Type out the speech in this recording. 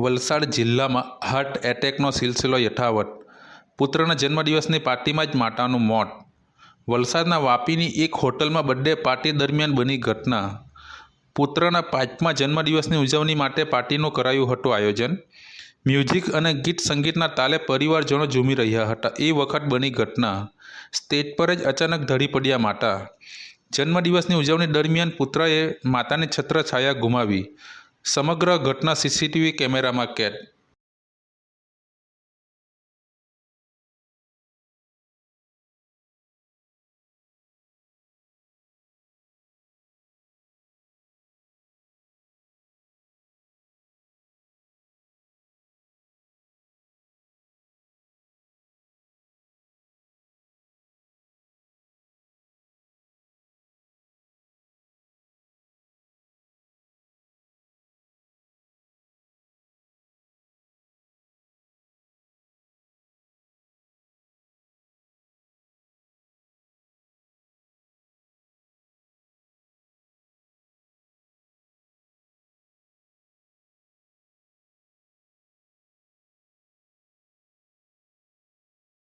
વલસાડ જિલ્લામાં હાર્ટ એટેકનો સિલસિલો યથાવત. પુત્રના જન્મદિવસની પાર્ટીમાં જ માતાનું મોત. વલસાડના વાપીની એક હોટલમાં બર્થડે પાર્ટી દરમિયાન બની ઘટના. પુત્રના પાંચમા જન્મદિવસની ઉજવણી માટે પાર્ટીનું કરાયું હતું આયોજન. મ્યુઝિક અને ગીત સંગીતના તાલે પરિવારજનો ઝૂમી રહ્યા હતા. એ વખત બની ઘટના. સ્ટેજ પર જ અચાનક ધડી પડ્યા માતા. જન્મદિવસની ઉજવણી દરમિયાન પુત્રએ માતાની છત્રછાયા ગુમાવી. સમગ્ર ઘટના સીસીટીવી કેમેરામાં કેદ